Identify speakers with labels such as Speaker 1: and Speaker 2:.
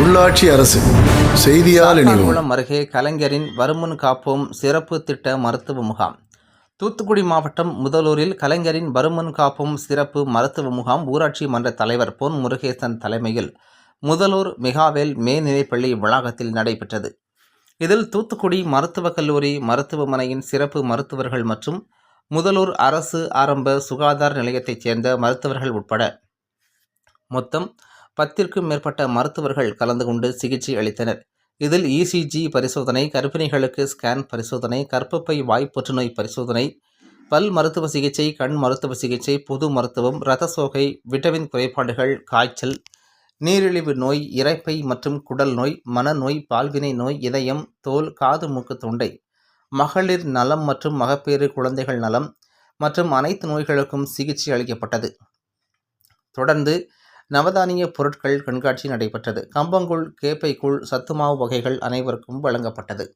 Speaker 1: உள்ளாட்சி அரசு செய்தியால் இணைவோம்.
Speaker 2: அருகே கலைஞரின் வருமுன் காப்போம் சிறப்பு திட்ட மருத்துவ முகாம். தூத்துக்குடி மாவட்டம் முதலூரில் கலைஞரின் வருமுன் காப்போம் சிறப்பு மருத்துவ முகாம் ஊராட்சி மன்ற தலைவர் பொன் முருகேசன் தலைமையில் முதலூர் மிகாவேல் மேல்நிலைப்பள்ளி வளாகத்தில் நடைபெற்றது. இதில் தூத்துக்குடி மருத்துவக் கல்லூரி மருத்துவமனையின் சிறப்பு மருத்துவர்கள் மற்றும் முதலூர் அரசு ஆரம்ப சுகாதார நிலையத்தைச் சேர்ந்த மருத்துவர்கள் உட்பட மொத்தம் பத்திற்கும் மேற்பட்ட மருத்துவர்கள் கலந்து கொண்டு சிகிச்சை அளித்தனர். இதில் இசிஜி பரிசோதனை கர்ப்பிணிகளுக்கு ஸ்கேன் பரிசோதனை கர்ப்பப்பை வாய் புற்றுநோய் பரிசோதனை பல் மருத்துவ சிகிச்சை கண் மருத்துவ சிகிச்சை பொது மருத்துவம் இரத்த சோகை விட்டமின் குறைபாடுகள் காய்ச்சல் நீரிழிவு நோய் இறைப்பை மற்றும் குடல் நோய் மனநோய் பால்வினை நோய் இதயம் தோல் காது மூக்கு தொண்டை மகளிர் நலம் மற்றும் மகப்பேறு குழந்தைகள் நலம் மற்றும் அனைத்து நோய்களுக்கும் சிகிச்சை அளிக்கப்பட்டது. தொடர்ந்து நவதானிய பொருட்கள் கண்காட்சி நடைபெற்றது. கம்பங்கூழ் கேப்பைக்கூழ் சத்துமாவு வகைகள் அனைவருக்கும் வழங்கப்பட்டது.